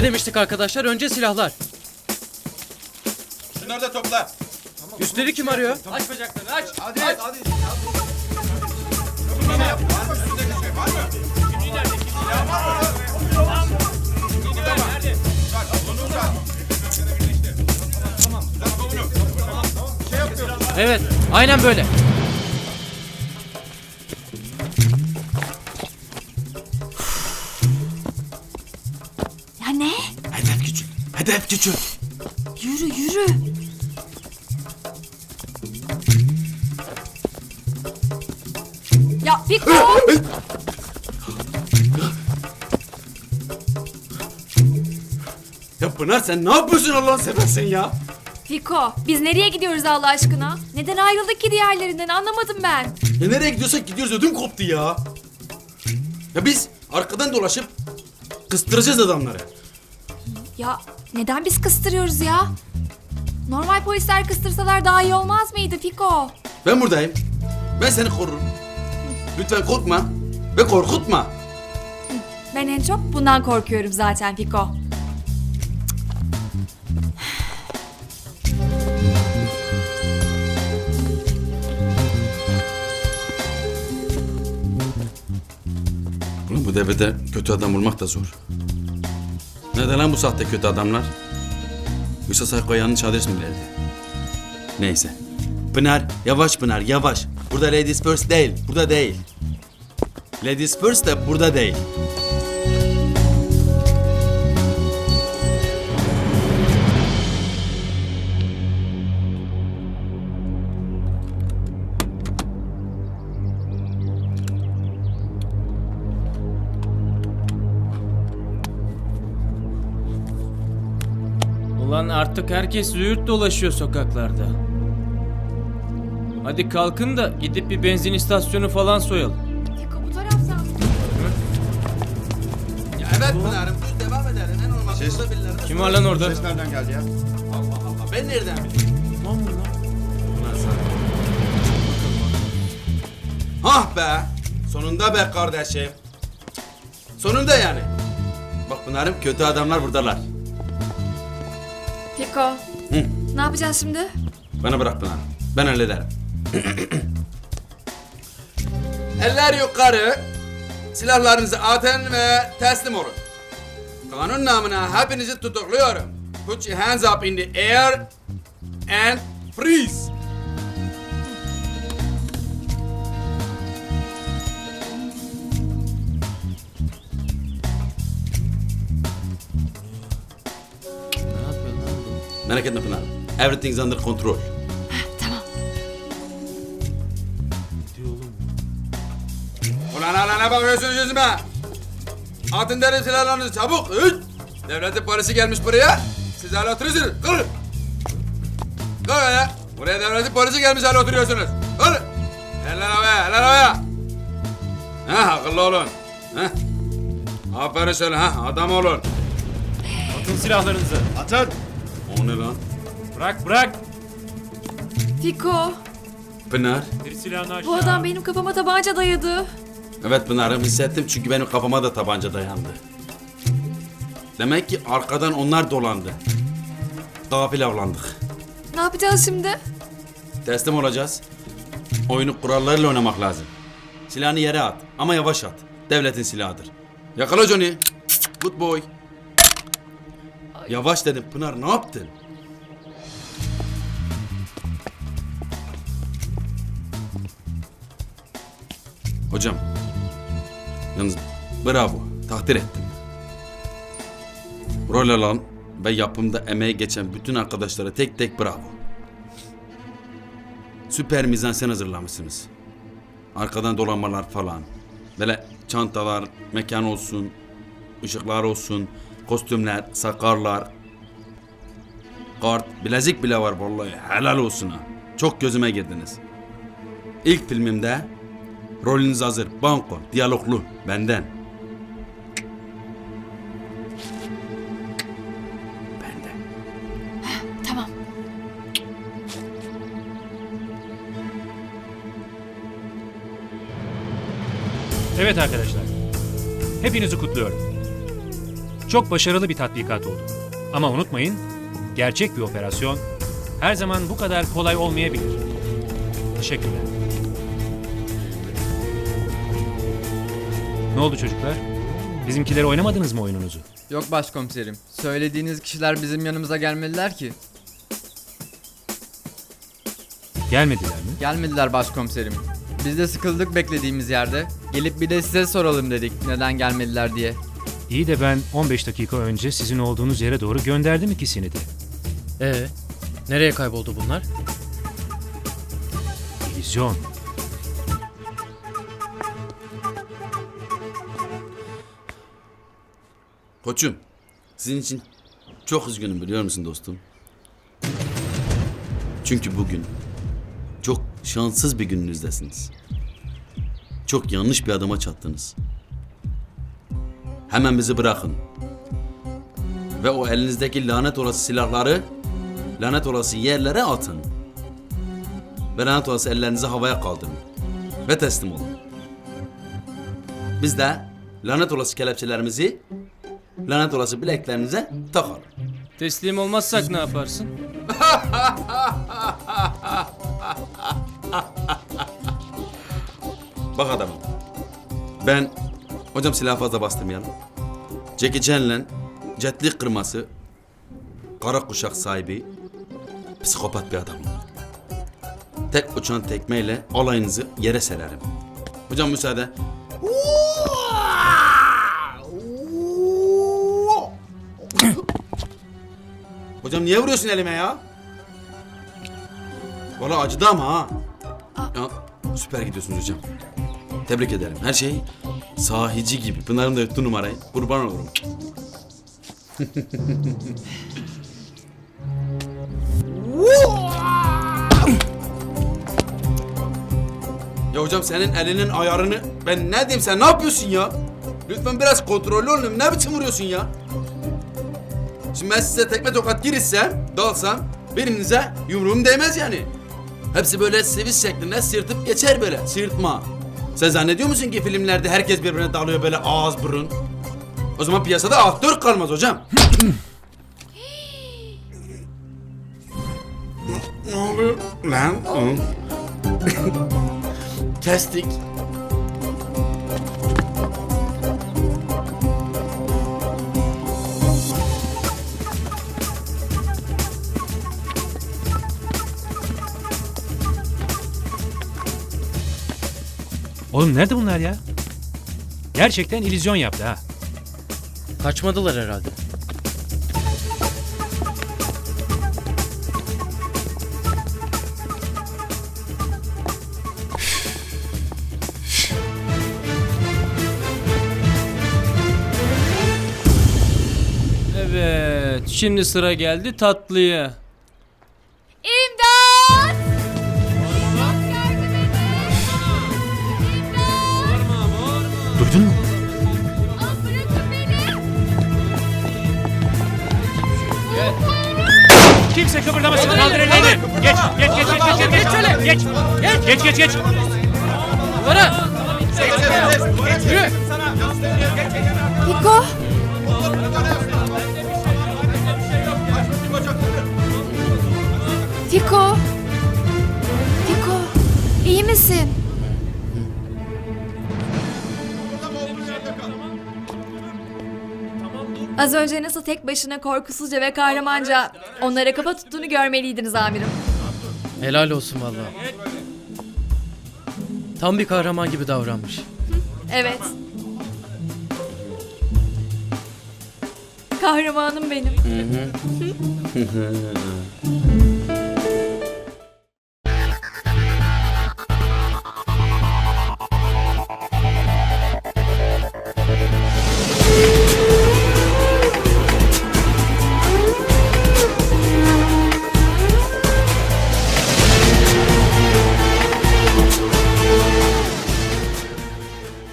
Ne demiştik arkadaşlar? Önce silahlar. Şunları da topla. Üstleri kim arıyor? Aç bacaklarını aç. Hadi. Hadi. Evet, aynen böyle. Küçük. Yürü yürü. Ya Fiko! Ya Pınar sen ne yapıyorsun Allah'ını seversen ya? Fiko, biz nereye gidiyoruz Allah aşkına? Neden ayrıldık ki diğerlerinden anlamadım ben. Ya nereye gidiyorsak gidiyoruz ödüm koptu ya. Ya biz arkadan dolaşıp kıstıracağız adamları. Ya neden biz kıstırıyoruz ya? Normal polisler kıstırsalar daha iyi olmaz mıydı Fiko? Ben buradayım. Ben seni korurum. Lütfen korkma ve korkutma. Ben en çok bundan korkuyorum zaten Fiko. Ulan bu devrede kötü adam bulmak da zor. Nerede lan bu sahte kötü adamlar? Yoksa Sayko yanlış adres mi verdi? Neyse. Pınar, yavaş Pınar, yavaş. Burada ladies first değil, burada değil. Ladies first de burada değil. Ulan artık herkes züğürt dolaşıyor sokaklarda. Hadi kalkın da gidip bir benzin istasyonu falan soyalım. Fiko bu taraftan. Ya evet Pınar'ım, düz devam edelim. En olmaz Ses- burada Kim var lan orada? Ses nereden geldi ya? Allah Allah, ben nereden bileyim? Pınar sen. Ah be! Sonunda be kardeşim. Sonunda yani. Bak Pınar'ım kötü adamlar buradalar. Fiko. Hı. Ne yapacağız şimdi? Bana bırak Pınar. Ben hallederim. Eller yukarı. Silahlarınızı atın ve teslim olun. Kanun namına hepinizi tutukluyorum. Put your hands up in the air and freeze. Merak etme Pınar. Everything's under control. Tamam. Ulan hala ne bakıyorsunuz yüzüme? Atın derim silahlarınızı çabuk. Üç. Devletin polisi gelmiş buraya. Siz hala oturuyorsunuz. Kalın. Kalın ya. Buraya devletin polisi gelmiş hala oturuyorsunuz. Kalın. Eller havaya, eller havaya. Ha, akıllı olun. Ha. Aferin şöyle ha, adam olun. Atın silahlarınızı. Atın! O ne lan? Bırak bırak. Fiko, Pınar. Bir silahını aşağı. bu adam benim kafama tabanca dayadı. Evet Pınar'ım hissettim çünkü benim kafama da tabanca dayandı. Demek ki arkadan onlar dolandı. Gafil avlandık. Ne yapacağız şimdi? Teslim olacağız. Oyunu kurallarıyla oynamak lazım. Silahını yere at ama yavaş at. Devletin silahıdır. Yakala Johnny. Good boy. Yavaş dedim Pınar ne yaptın? Hocam. Yalnız bravo. Takdir ettim. Rol alan ve yapımda emeği geçen bütün arkadaşlara tek tek bravo. Süper mizansen hazırlamışsınız. Arkadan dolanmalar falan. Böyle çantalar, mekan olsun, ışıklar olsun, kostümler, sakarlar, kart, bilezik bile var vallahi. Helal olsun ha. Çok gözüme girdiniz. İlk filmimde rolünüz hazır, banko, diyaloglu, benden. Benden. Tamam. Evet arkadaşlar. Hepinizi kutluyorum. Çok başarılı bir tatbikat oldu. Ama unutmayın, gerçek bir operasyon her zaman bu kadar kolay olmayabilir. Teşekkürler. Ne oldu çocuklar? Bizimkileri oynamadınız mı oyununuzu? Yok başkomiserim. Söylediğiniz kişiler bizim yanımıza gelmediler ki. Gelmediler mi? Gelmediler başkomiserim. Biz de sıkıldık beklediğimiz yerde. Gelip bir de size soralım dedik neden gelmediler diye. İyi de ben 15 dakika önce sizin olduğunuz yere doğru gönderdim ikisini de. Ee, nereye kayboldu bunlar? İllüzyon. Koçum, sizin için çok üzgünüm biliyor musun dostum? Çünkü bugün çok şanssız bir gününüzdesiniz. Çok yanlış bir adama çattınız. Hemen bizi bırakın. Ve o elinizdeki lanet olası silahları lanet olası yerlere atın. Ve lanet olası ellerinizi havaya kaldırın. Ve teslim olun. Biz de lanet olası kelepçelerimizi lanet olası bileklerinize takalım. Teslim olmazsak ne yaparsın? Bak adamım. Ben hocam silahı fazla bastırmayalım. Jackie Chan'le jetlik kırması kara kuşak sahibi psikopat bir adamım. Tek uçan tekmeyle alayınızı yere sererim. Hocam müsaade. Hocam niye vuruyorsun elime ya? Valla acıdı ama ha. Ya, süper gidiyorsunuz hocam. Tebrik ederim. Her şey sahici gibi. Pınar'ın da yuttu numarayı. Kurban olurum. ya hocam senin elinin ayarını ben ne diyeyim sen ne yapıyorsun ya? Lütfen biraz kontrollü olun. Ne biçim vuruyorsun ya? Şimdi ben size tekme tokat girişsem, dalsam birinize yumruğum değmez yani. Hepsi böyle seviş şeklinde sırtıp geçer böyle. Sırtma. Sen zannediyor musun ki filmlerde herkes birbirine dalıyor böyle ağız burun? O zaman piyasada aktör kalmaz hocam. ne oluyor lan? Kestik. Oğlum nerede bunlar ya? Gerçekten illüzyon yaptı ha. Kaçmadılar herhalde. Evet, şimdi sıra geldi tatlıya. Duydun mu? Kimse kıpırdamasın. Kaldır ellerini. Geç, geç, geç, geç, geç, geç, geç, şöyle. Geç, geç, geç, geç. Duvara! Fiko! Fiko! Fiko! İyi misin? Az önce nasıl tek başına korkusuzca ve kahramanca onlara kafa tuttuğunu görmeliydiniz amirim. Helal olsun vallahi. Tam bir kahraman gibi davranmış. Evet. Kahramanım benim.